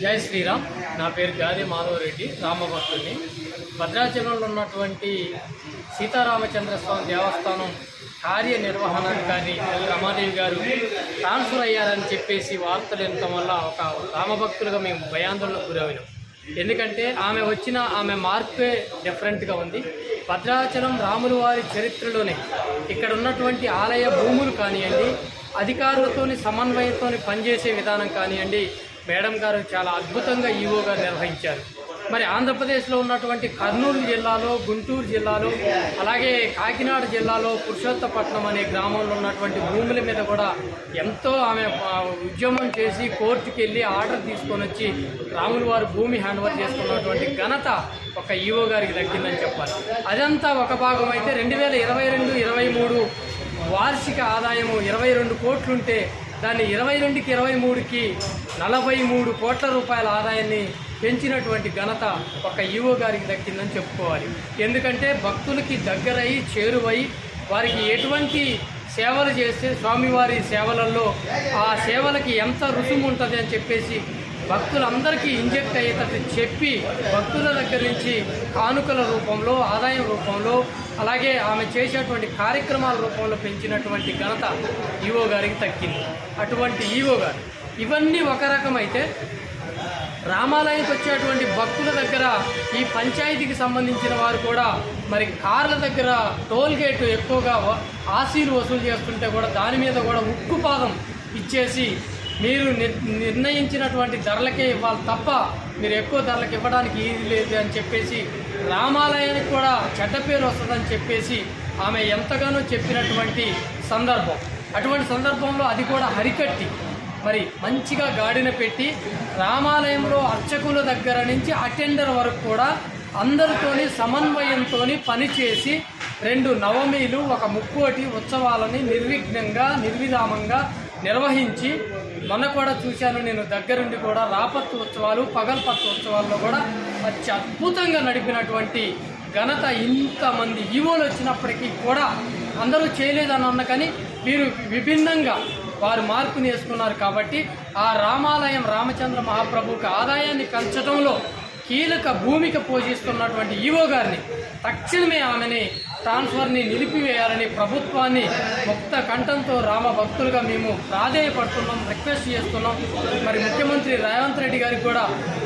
జై శ్రీరామ్. నా పేరు గాది మాధవరెడ్డి రామభక్తుడిని. భద్రాచలంలో ఉన్నటువంటి సీతారామచంద్ర స్వామి దేవస్థానం కార్యనిర్వహణాధికారి ఎల్ రమాదేవి గారు ట్రాన్స్ఫర్ అయ్యారని చెప్పేసి వార్తలు వినటం వల్ల ఒక రామభక్తులుగా మేము భయాందోళనకు గురవినాం ఎందుకంటే ఆమె వచ్చిన ఆమె మార్పే డిఫరెంట్గా ఉంది. భద్రాచలం రాముల వారి చరిత్రలోనే ఇక్కడ ఉన్నటువంటి ఆలయ భూములు కానివ్వండి అధికారులతోని సమన్వయంతోని పనిచేసే విధానం కానివ్వండి మేడం గారు చాలా అద్భుతంగా ఈవోగా నిర్వహించారు. మరి ఆంధ్రప్రదేశ్లో ఉన్నటువంటి కర్నూలు జిల్లాలో గుంటూరు జిల్లాలో అలాగే కాకినాడ జిల్లాలో పురుషోత్తపట్నం అనే గ్రామంలో ఉన్నటువంటి భూముల మీద కూడా ఎంతో ఆమె ఉద్యమం చేసి కోర్టుకి వెళ్ళి ఆర్డర్ తీసుకొని వచ్చి రాములు వారు భూమి హ్యాండ్ఓవర్ చేసుకున్నటువంటి ఘనత ఒక ఈవో గారికి దక్కిందని చెప్పాలి. అదంతా ఒక భాగం అయితే రెండు వేల ఇరవై రెండు ఇరవై మూడు వార్షిక ఆదాయము ఇరవై రెండు కోట్లుంటే దాన్ని ఇరవై రెండుకి ఇరవై మూడుకి నలభై మూడు కోట్ల రూపాయల ఆదాయాన్ని పెంచినటువంటి ఘనత ఒక ఈవో గారికి దక్కిందని చెప్పుకోవాలి. ఎందుకంటే భక్తులకి దగ్గరై చేరువై వారికి ఎటువంటి సేవలు చేస్తే స్వామివారి సేవలలో ఆ సేవలకి ఎంత రుసుము ఉంటుంది అని చెప్పేసి భక్తులందరికీ ఇంజెక్ట్ అయ్యేటట్టు చెప్పి భక్తుల దగ్గర నుంచి కానుకల రూపంలో ఆదాయం రూపంలో అలాగే ఆమె చేసేటువంటి కార్యక్రమాల రూపంలో పెంచినటువంటి ఘనత ఈవో గారికి తగ్గింది. అటువంటి ఈవో గారు. ఇవన్నీ ఒక రకమైతే రామాలయంకి వచ్చేటువంటి భక్తుల దగ్గర ఈ పంచాయతీకి సంబంధించిన వారు కూడా మరి కార్ల దగ్గర టోల్ గేట్ ఎక్కువగా ఆశీలు వసూలు చేస్తుంటే కూడా దాని మీద కూడా ఉక్కుపాదం ఇచ్చేసి మీరు నిర్ణయించినటువంటి ధరలకే ఇవ్వాలి తప్ప మీరు ఎక్కువ ధరలకు ఇవ్వడానికి ఇది లేదు అని చెప్పేసి రామాలయానికి కూడా చెడ్డ పేరు వస్తుందని చెప్పేసి ఆమె ఎంతగానో చెప్పినటువంటి సందర్భం. అటువంటి సందర్భంలో అది కూడా హరికట్టి. మరి మంచిగా గాడిన పెట్టి రామాలయంలో అర్చకుల దగ్గర నుంచి అటెండర్ వరకు కూడా అందరితోని సమన్వయంతో పనిచేసి రెండు నవమీలు ఒక ముక్కోటి ఉత్సవాలని నిర్విఘ్నంగా నిర్విరామంగా నిర్వహించి మొన్న కూడా చూశాను నేను దగ్గరుండి కూడా రాపత్తు ఉత్సవాలు పగల్పత్తు ఉత్సవాల్లో కూడా అతి అద్భుతంగా నడిపినటువంటి ఘనత ఇంతమంది ఈవోలు వచ్చినప్పటికీ కూడా అందరూ చేయలేదని అన్న కానీ వీరు విభిన్నంగా వారు మార్పుని వేసుకున్నారు కాబట్టి ఆ రామాలయం రామచంద్ర మహాప్రభువుకి ఆదాయాన్ని పెంచడంలో కీలక భూమిక పోషిస్తున్నటువంటి ఈవో గారిని తక్షణమే ఆమెని ట్రాన్స్ఫర్ని నిలిపివేయాలని ప్రభుత్వాన్ని ముక్త కంఠంతో రామ భక్తులుగా మేము ప్రాధేయపడుతున్నాం రిక్వెస్ట్ చేస్తున్నాం. మరి ముఖ్యమంత్రి రేవంత్ రెడ్డి గారికి కూడా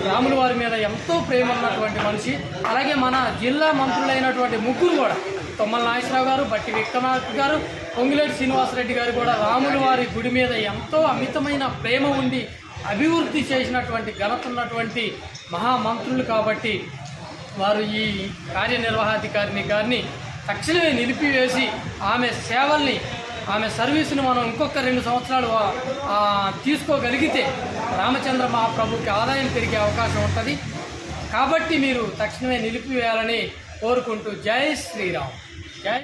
రాముల వారి మీద ఎంతో ప్రేమ ఉన్నటువంటి మనిషి. అలాగే మన జిల్లా మంత్రులైనటువంటి ముగ్గురు కూడా తొమ్మల నాగేశ్వరరావు గారు బట్టి విక్రమార్క గారు పొంగిలేటి శ్రీనివాసరెడ్డి గారు కూడా రాముల వారి గుడి మీద ఎంతో అమితమైన ప్రేమ ఉండి అభివృద్ధి చేసినటువంటి ఘనత ఉన్నటువంటి మహామంత్రులు కాబట్టి వారు ఈ కార్యనిర్వహాధికారిని గారిని తక్షణమే నిలిపివేసి ఆమె సేవల్ని ఆమె సర్వీసును మనం ఇంకొక రెండు సంవత్సరాలు తీసుకోగలిగితే రామచంద్ర మహాప్రభుకి ఆదాయం పెరిగే అవకాశం ఉంటుంది. కాబట్టి మీరు తక్షణమే నిలిపివేయాలని కోరుకుంటూ జై శ్రీరామ్.